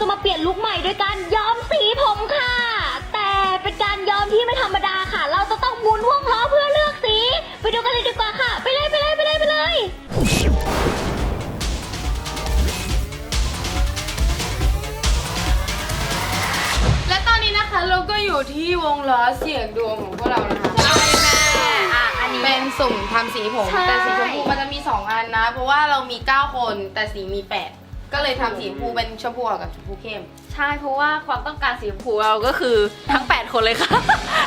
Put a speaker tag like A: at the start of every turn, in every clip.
A: จะมาเปลี่ยนลุคใหม่ด้วยการย้อมสีผมค่ะ แต่เป็นการย้อมที่ไม่ธรรมดาค่ะ เราจะต้องหมุนวงล้อเพื่อเลือกสี ไปดูกันเลยดีกว่าค่ะ ไปเลยไปเลยไปเลยไปเลย
B: และตอนนี้นะคะเราก็อยู่ที่วงล้อเสียงดวงของพวกเรานะคะอะอันนี้เป็นสุ่มทำสีผม
A: ใช่
B: แต่สีชมพูมันจะมี 2 อันนะ เพราะว่าเรามี 9 คนแต่สีมี 8 ก็เลยทำสีชมพูเป็นชมพูอ่อนกับชมพูเข้ม
C: ใช่เพราะว่าความต้องการสีชมพูเราก็คือทั้ง 8 คนเลยค่ะ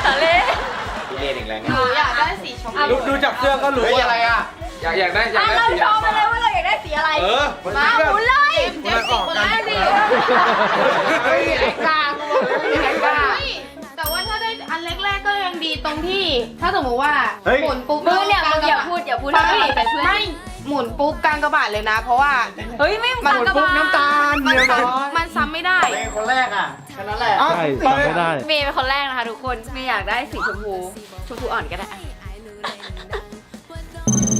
C: อะไร
D: เล่นอีกแล้ว
B: หนูอยากได้สีชมพู
D: ดูดูจากเสื้อก็รู้อะไรอะ อยากอยากได้อยากได้
C: เรา
D: สี
C: โชว์มาเลยว่าเราอยากได้สีอะไร
D: เออ
B: มาหมุนเลยเจม
D: มัน
B: ส์
D: ออก
B: คน
D: กัน
B: แรกดิ
D: เฮ้ยไอ้กล้ากูบอกเลยไอ้กล้า
B: เฮ้ยแต่ว่าถ้าได้อันแรกๆก็ยังดีตรงที่ ถ้าสมมติว่า
D: เฮ้ย
B: หมุนปุ๊บ
C: มึงเนี่ย
B: ก
C: มึ
B: ล
C: งอย่าพูดอย่าพูดให้
B: ไม่
C: มันเป็นเพื่อน
B: ไม่ หมุนปุ๊บกลางกระบาดเลยนะ เพราะว่า
C: เฮ้ยไม่
B: มัน
C: กระบาด
D: น้ำตาล
B: มัน
D: เดียว
B: ซ้
D: น้อยำ
B: มันซ้ำไม่ได้
D: เป็นคนแรกอะแค่นั้นแหละ
E: ใช่สั่งไม่ได้
C: เมย์เป็นคนแรกนะคะทุกคนเมย์อยากได้สีชมพูชมพูอ่อนก็ได้อะ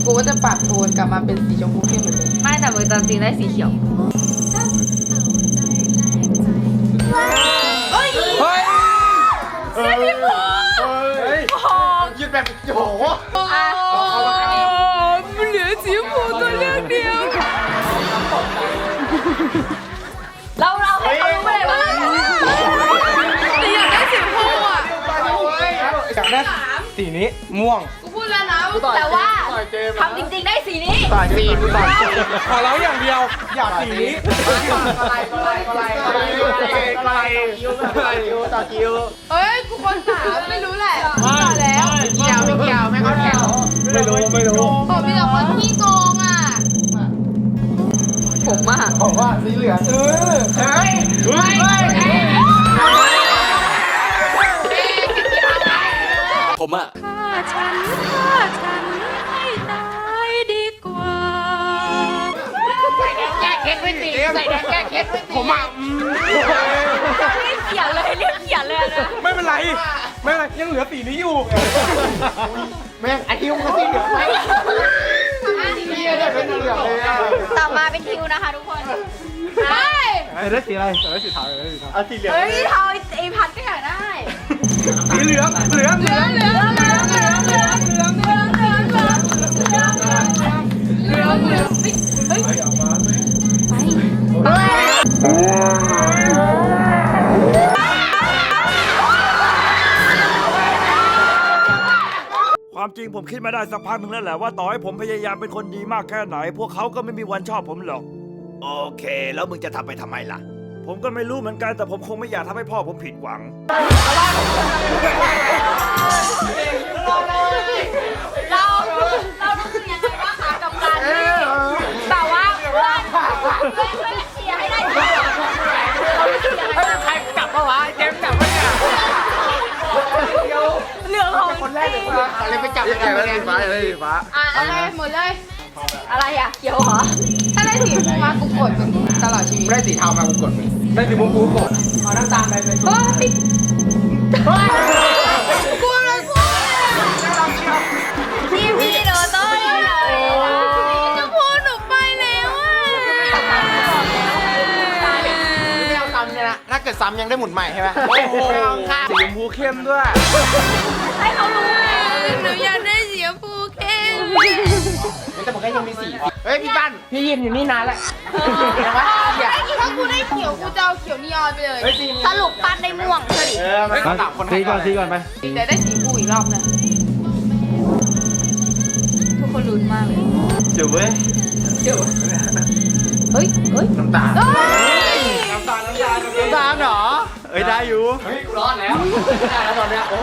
B: กูก็จะปรับโทนกลับมาเป็นสีชมพูเข้มเหมือนเดิม
C: ไม่แต่มือตอนจริงได้สีเขียว
D: เฮ้ยเฮ้ยเฮ้ยหยุดแบบโอ้โห
C: อะ
B: มันเหลือสีชมพูตัวเลือกเดียว
C: เราเราให้เขารู้ไปเลยว่าเราอยากได้
B: แต่อยากได้สีชมพูอะ
D: อยากได้สีนี้ม่วง
B: กูพูดแล้วนะ
C: แต่ว่าทำจริงๆได้สีนี้
D: ต่อยสีกูต่อยขอร้องอย่างเดียว อยากสีนี้อะไรอะไรอะไรอะไรอะไรอะไรต่อคิว
B: เอ้ยกูคนสามไม่รู้แหละต่อแล้ว
D: เกี่ยวไม่เกี่ยวไม่เข้าแถว ไม่รู้ไม่รู้
B: ผมมีแต่คนขี้โกงอะ
C: ผมอะ
D: บอกว่าสีเหลืองเออเฮ้ยเฮ้ย
F: ผมอะ
C: ฆ่าฉันฆ่าฉันให้ตายดีกว่า
D: ผมอะ
C: รีบเขียนเลยรีบเขียนเลยนะ
D: ไม่เป็นไร ไม่เป็นไร ยังเหลือสีนี้อยู่ แม่งไอทิวมันสีเหลืองไหมเฮียได้เป็นเหลืองเลยอะ
C: ต่อมาเป็นทิวนะคะทุกคน
B: เฮ้ย
E: ไอ้ได้สีอะไรได้สีเทาได้สีเทา
D: เอาสีเหลือง
C: เฮ้ยเทาไอพัดก็อยากได้
D: สีเหลืองเหลืองเหลือง
B: เหลืองเหลืองเหลืองเหลืองเหลืองเหลืองเหลืองเหลืองเหลืองเหลือง
G: จริงผมคิดมาได้สักพักหนึ่งแล้วแหละว่าต่อให้ผมพยายามเป็นคนดีมากแค่ไหน พวกเขาก็ไม่มีวันชอบผมหรอก โอเค แล้วมึงจะทำไปทำไมล่ะ ผมก็ไม่รู้เหมือนกันแต่ผมคงไม่อยากทำให้พ่อผมผิดหวัง
C: เราเรารู้สึกยังไงบ้างคะกับการที่แบบว่าเพื่อนเพื่อนเพื่อนเชียร์ให้ได้สีเหลืองเรารู้สึกยังไงบ้าง
D: ใครกลับมาวะเจมส์กลับมา คนแรกเลยฟ้าอะไรไปจับยังไงวะสีฟ้าเลยสีฟ้า
B: อะอะไรหมดเลย
C: อะไรอะเขียวเหรอ
B: ถ้าได้สีมากูกดจนตลอดชีวิต
D: ได้สีเทามากูกดมึงได้สีม่วงกูกดเอาน้ำตาลไปเป็น
B: เฮ้ยกูเลยกู
C: พี่พี่โดโต้อยู่ไหน
B: จะพูดหนูไปแล้วอะ
D: ไม่เอาซ้ำเนี่ยนะถ้าเกิดซ้ำยังได้หมุนใหม่ใช่ไหมโอ้โหสีชมพูเข้มด้วย แต่ผมก็ยังมีสีเฮ้ยพี่ปั้นพี่ยืนอยู่นี่นานแล้ว
B: ถ้ากูได้เขียวกูจะเอาเขียวนีออนไปเลย
D: เฮ้ยสี
C: สรุปปั้นได้ม่วงเฉย
D: เออไม่ต้องสามคน
E: สีก่อนสีก่อนไป
B: เดี๋ยวได้สีฟูอีกรอบนึง
C: ทุกคนลุ้นมากเลย
D: เดี๋ยวเว้ย
B: เฮ้ยเฮ้ย
D: น้ำตาล
B: เฮ้ย
D: น้ำตาลน้ำตาลน้ำตาลเหรอเอ้ยได้อยู่เฮ้ยกูร้อนแล้วได้แล้วตอนเนี้ยโอ้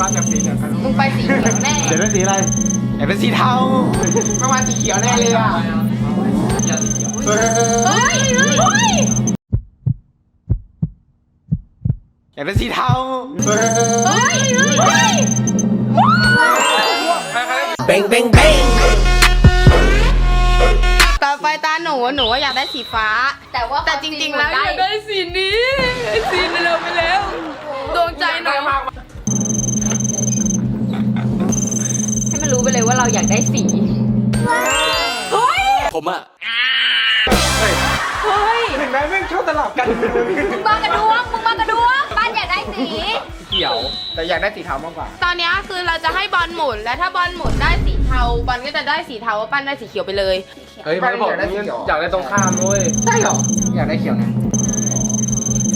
D: มาจากสีเหลืองกัน
B: มึงไปสีเขียวแน่
E: เดี๋ยวได้สีอะไร
D: ไอ้เป็นสีเทาไม่มาสีเขียวแน่เลยอะเฮ้ย
B: เฮ้ยเฮ้ยเฮ้ย
D: ไอ้เป็นสีเทาเฮ้ย
B: เฮ้ยเฮ้ย
F: เบ้งเบ้งเบ้ง
B: ต่อไปตาหนูหนูอยากได้สีฟ้า
C: แต่ว่า
B: แต่จริงๆแล้วอยากได้สีนี้ สีนี้เราไปแล้วดวงใจหนู
C: เลยว่าเราอยากได้สี
F: ผมอะ
D: เฮ้ย
C: เฮ้ย
D: เห็นไหมแม่งชอบสลับกัน
C: มึงมากระดวงมึงมากระดวงบ้านอยากได้สี
D: เขียว แต่อยากได้สีเทามากกว่า
B: ตอนเนี้ยคือเราจะให้บอลหมุนและถ้าบอลหมุนได้สีเทาบอลก็จะได้สีเทาปั้นได้สีเขียวไปเลย
D: เฮ้ยมันบอกอยากได้ตรงข้ามด้วยใช่เหรอ อยากได้เขียวนะ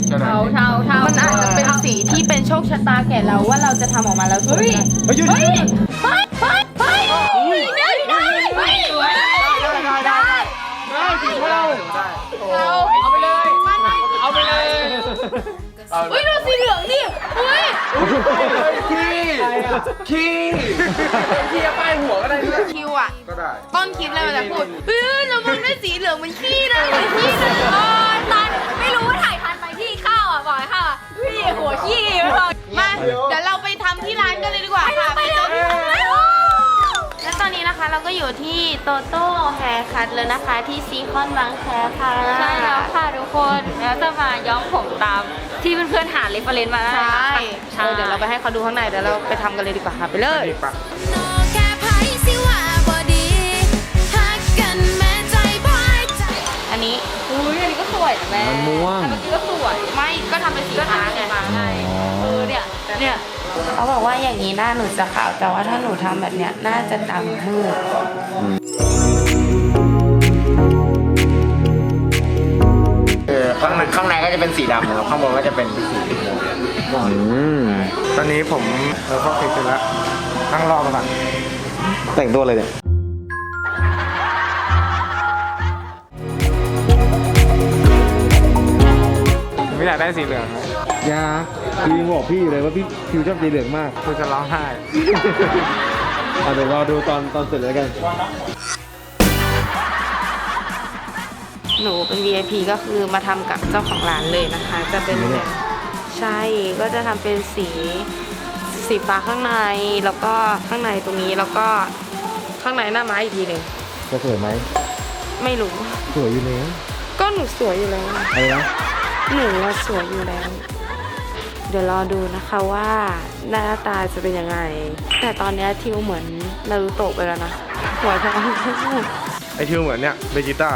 D: เขียวนะ
C: เทาเทาเทา
B: มันอาจจะเป็นสีที่เป็นโชคชะตาแก่เราว่าเราจะทำออกมาแล้วสวยไหม
D: เฮ้ยหยุด
C: เฮ้ยเฮ้ยเฮ้ยเฮ้ยได้ ได้เฮ้
D: ได้ได้ได้ได้สีเทาได้เอาไปเลย เอาไปเลย
B: เฮ้ยดูสีเหลืองดิเฮ้ย
D: ขี้ขี้ขี้ป้ายหัวก็ได้ด้วย
B: คิวอะ
D: ก็ได้
B: ต้นคลิปเลยมันจะพูดเฮ้ยเรามันได้สีเหลืองมันขี้นะมันขี้นะ
C: เออตอนไม่รู้ว่าถ่ายทันไหมที่ข้าวอะบอกข้าวอะพี่หัวขี้ไม่พอ
B: มาเดี๋ยวเราไปทำที่ร้านกันเลยดีกว่าค่ะ
C: ไปเลย
B: นนี้นะคะเราก็อยู่ที่โตโต้แฮร์คัทเลยนะคะที่ซีคอนบางแคค่ะ
A: ใช่แล้วค่ะทุกคนแล้วจะมาย้อมผมตามที่เพื่อนๆหาเรฟเฟรนซ์มาได้
B: ใช่
A: ใช่
B: เออเดี๋ยวเราไปให้เขาดูข้างในเดี๋ยวเราไปทำกันเลยดีกว่าค่ะไปเลย
H: แค่ไพ่สิว่าบอดีฮักกันแม้ใจพ่ายใจ
B: อันนี้
A: อุ้ยอันนี้ก็สวยนะแม่
E: มันม่วง
A: อันนี้ก็สวย
B: ไม่ก็ทำเป็นสี
A: ก็
B: ฟ้า
A: ทำ
B: ไง
A: สีฟ้าไงเออเนี่ยเนี่ย
B: เขาบอกว่าอย่างนี้หน้าหนูจะขาวแต่ว่าถ้าหนูทำแบบเนี้ยน่าจะดำมืด
D: เออข้างในข้างในก็จะเป็นสีดำนะครับข้างบนก็จะเป็นสี
E: อืม
D: ตอนนี้ผมเออเข้าเสร็จแล้วนั่งรอกันก่อน
E: แต่งตัวเลยเนี่ย
D: ไม่อยากได้สีเหลือง
E: ยา พี่บอกพี่อยู่เลยว่าพี่คิวชอบสีเหลืองมาก
D: คุณจะร้องไห้
E: อะเดี๋ยวรอดูตอนตอนเสร็จแล้วกัน
B: หนูเป็น VIP ก็คือมาทำกับเจ้าของร้านเลยนะคะ จะเป็นแบบใช่ก็จะทำเป็นสีสีฟ้าข้างในแล้วก็ข้างในตรงนี้แล้วก็ข้างในหน้าไม้อีกทีหนึ่ง
E: จะสวยไหม
B: ไม่รู้
E: สวยอยู่แล้ว
B: ก็หนูสวยอยู่แล้ว
E: อะไรนะ
B: หนูว่าสวยอยู่แล้ว เดี๋ยวรอดูนะคะว่าหน้าตาจะเป็นยังไง แต่ตอนเนี้ยทิวเหมือนนารูโตะไปแล้วนะ หัวทอง
D: ไอทิวเหมือนเนี่ยเบจิต้า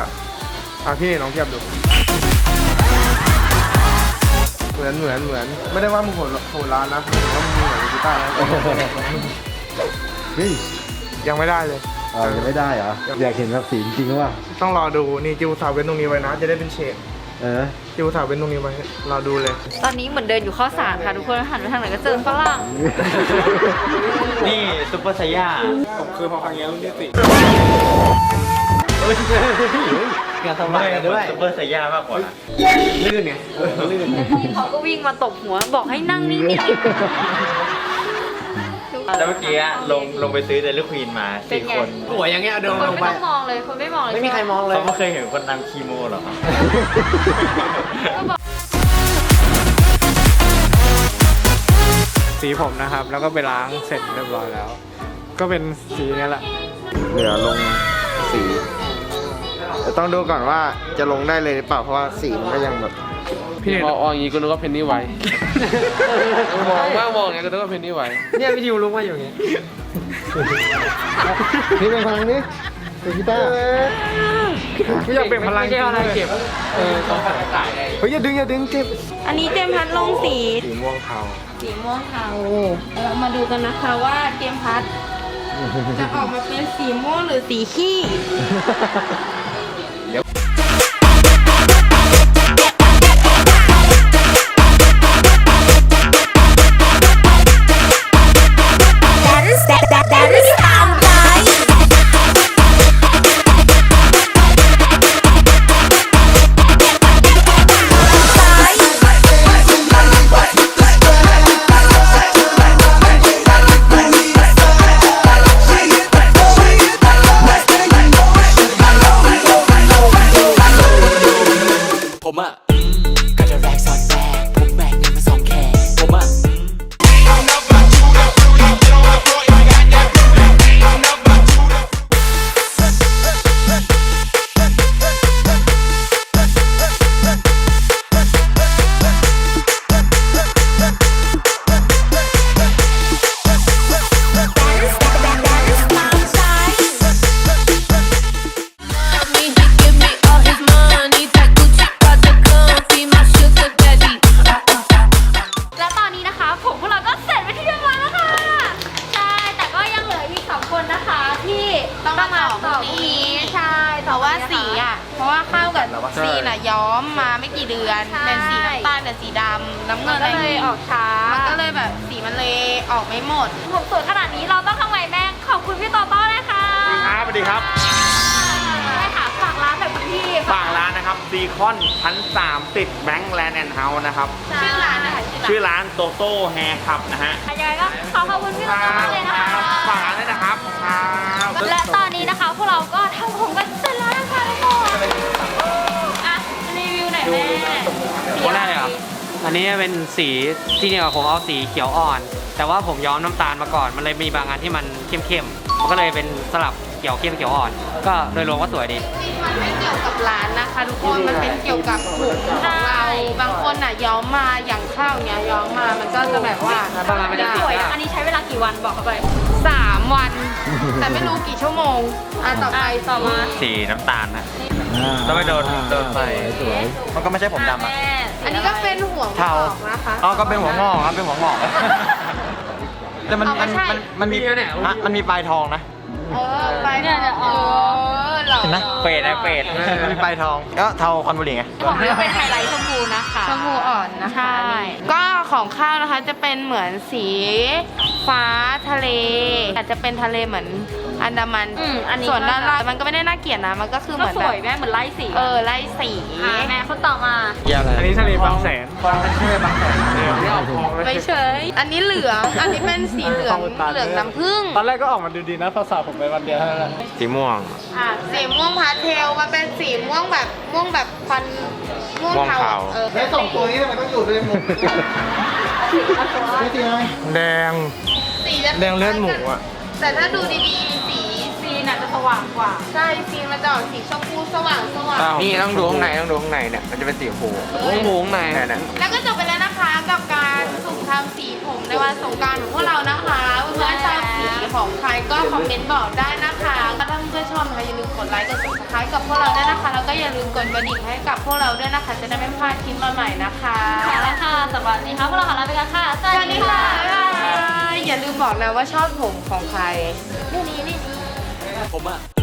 D: อะพี่ลองเทียบดูเหมือนเหมือนเหมือนไม่ได้ว่ามึงโหดโหดร้านนะแต่ว่ามึงเหมือนเบจิต้านะ
E: เฮ้ย
D: ยังไม่ได้เลย
E: อ๋อยังไม่ได้เหรอ อยากเห็นแบบสีจริงๆหรือเปล่า
D: ต้องรอดูนี่จิวสาวเว้นตรงนี้ไว้นะ จะได้เป็นเฉด
E: เออ
D: จิวสาวเว้นตรงนี้ไว้รอดูเลย
A: ตอนนี้เหมือนเดินอยู่ข้าวสารค่ะ ทุกคนหันไปทางไหนก็เจอฝรั่ง
E: นี่ซุปเปอร์ไซย่า
D: ผมคือพอครั้งนี้รุ่นที่สี่
E: งานสมัครกันด้วย
F: ซุปเปอร์ไซย่ามากกว่า
D: ลื่นไงลื่น
A: พี่เขาก็วิ่งมาตบหัวบอกให้นั่งนิ่ง
F: แล้วเมื่อกี้อะลงลงไปซื้อเดลิควีนมาสี่คน
D: หัวอย่างเงี้ยเดิน
A: ๆคน
D: ลง
A: ไม่
D: ไป
A: ต้องมองเลยคนไม่มองเลย
D: ไม่มีใครมองเลย
F: เขาไม่เคยเห็นคนนำคีโมหรอครับ
I: สีผมนะครับ แล้วก็ไปล้างเสร็จเรียบร้อยแล้ว ก็เป็นสีนี้แหละ
D: เหลือลงสีแต่ต้องดูก่อนว่าจะลงได้เลยหรือเปล่าเพราะว่าสีมันก็ยังแบบ
I: พี่พอออย่างนี้ก็นึกว่าเพนนี่ไวมองว่ามองอย่างนี้ก็นึกว่าเพนนี่ไวเนี่ยพี่ทิวรู้ว่าอย่างนี้
E: นี่เป็นพลังนี้เป็นกีตาร์
I: ไม่อยากเป็นพลังไม่ใช่อะไรเก็บเออต้องขายขาย
D: เฮ้ยอย่าดึงอย่าดึงเจ็บ
B: อันนี้เจมส์พัดลงสี
D: สีม่วงเทา
B: สีม่วงเทาเรามาดูกันนะคะว่าเจมส์พัดจะออกมาเป็นสีม่วงหรือสีขี้ ออกไม่หมด
C: ผมสวยขนาดนี้เราต้องทำไงแม่งขอบคุณพี่ต่อต้อเลยค่ะ
D: ครับสวัสดีครับ
C: ใช่ค่ะฝากร้านแบบคุณพี่
D: ฝากร้านนะครับซีคอนชั้น3ติดแบงค์แลนด์แอนด์เฮาส์นะครับ
B: ชื่อร้านนะคะ
D: ชื่อร้านโตโต้แฮร์คับนะฮะ
C: ยังไงก็ขอขอบคุณพี่ต่อต้อมากเลยนะคะ
D: ฝากร้านด้วยนะครับครับ
C: และตอนนี้นะคะพวกเราก็ทำผมกันเสร็จแล้วนะคะทุกคนอะรีวิวหน่อยแม่สี
J: คนแรกเลยเหรอ อันนี้เป็นสีที่เนี่ยผมเอาสีเขียวอ่อน แต่ว่าผมย้อมน้ำตาลมาก่อน มันเลยมีบางอันที่มันเข้มๆ มันก็เลยเป็นสลับเขียวเข้มเขียวอ่อน ก็โดยรวมก็สวยดี
B: มันไม่เกี่ยวกับร้านนะคะ ทุกคนมันเป็นเกี่ยวกับผมของเรา บางคนอะย้อมมาอย่างข้าวเนี้ยย้อมมา มันก็จะแบบว่า
J: ประมาณไม่ได้
C: สวยอันนี้ใช้เวลากี่วันบอกเข้าไป
B: สามวัน แต่ไม่รู้กี่ชั่วโมงอะต่อไป
C: ต่อมา
J: สีน้ำตาลนะ
E: ต้องไปโดนโดนไฟ
D: สวยมันก็ไม่ใช่ผมดำอะ
C: แม่
B: อันนี้ก็เป็นหัวงอกนะคะ
D: อ๋อก็เป็นหัวงอกครับเป็นหัวงอก แต่มัน
B: เอาไม่
D: มัน
B: ใช่
D: มันมันมีฮะมันมีปลายทองนะ
B: เออไปเนี่ยเออเหรอ
D: เห็นไหม
J: เฟดนะเฟด
D: มันมีปลายทองก็เทาคอนบุหรี่ไง
C: ของเราเป็นไฮไลท์ชมพูนะคะ
B: ชมพูอ่อนนะคะ
C: ใช่
B: ก็ของข้าวนะคะจะเป็นเหมือนสีฟ้าทะเลอาจจะเป็นทะเลเหมือน อันดามัน
C: อืมอันนี้
B: ส่วนด้าน
C: ก็
B: ล่างมันก็ไม่ได้น่าเกลียดนะ มันก็คือเห
C: ก็
B: มือน
C: ส
B: แบ
C: ว
B: บ
C: ยแม่เหมือนไล่สี
B: เออไล่สี
C: อะแม่เขาต่อมา
J: อันนี้ทะเลบางแสน
B: ไปเฉย อันนี้เหลือง อันนี้เป็นสีเหลืองเหลืองน้ำผึ้ง
E: ตอนแรกก็ออกมาดูดีนะภาษาผมไปวันเดียวเท่านั้นแหละ
J: สีม่วง
B: อะสีม่วงพาสเทลมันเป็นสีม่วงแบบม่วงแบบควันม่วง
J: ม่วง
B: เทา
J: เทา
B: เออ
D: แล้วสองตัวนี้ทำไมต้องอยู่ด้วยหมูไม่จริงไหมแดง
B: สีจะ
D: แดงเลือดหมูอะ
B: แต่ถ้าดูดีๆ สี
C: ซีน่ะจะสว่างกว่า
B: ใช่สีมันจะออกสีชมพูสว่างสว่าง
J: นี่ต้องดูข้างในต้องดูข้างในเนี่ยมันจะเป็นสีฟูม่วงม่วงในเนี่ย
B: แล้วก็จบไปแล้วนะคะกับการสุ่มทำสีผมในวันสงกรารของพวกเรานะคะเพื่อนๆชอบสีของใครก็คอมเมนต์บอกได้นะคะถ้าเพื่อนๆชอบนะคะอย่าลืมกดไลค์กด subscribe กับพวกเราด้วยนะคะ แล้วก็อย่าลืมกดกระดิ่งให้กับพวกเราด้วยนะคะ จะได้ไม่พลาดคลิปใหม่ๆนะคะ
C: ใช่แล้วค่ะสำหรับวันนี้ค่ะพวกเราขอลาไปกันค่ะส
B: ส
C: วั
B: วั
C: ส
B: ส
C: ดี
B: ดี
C: ค่ะ
B: ค่ะ บ๊ายบาย อย่าลืมบอกนะว่าชอบผมของใคร
F: ผมอะ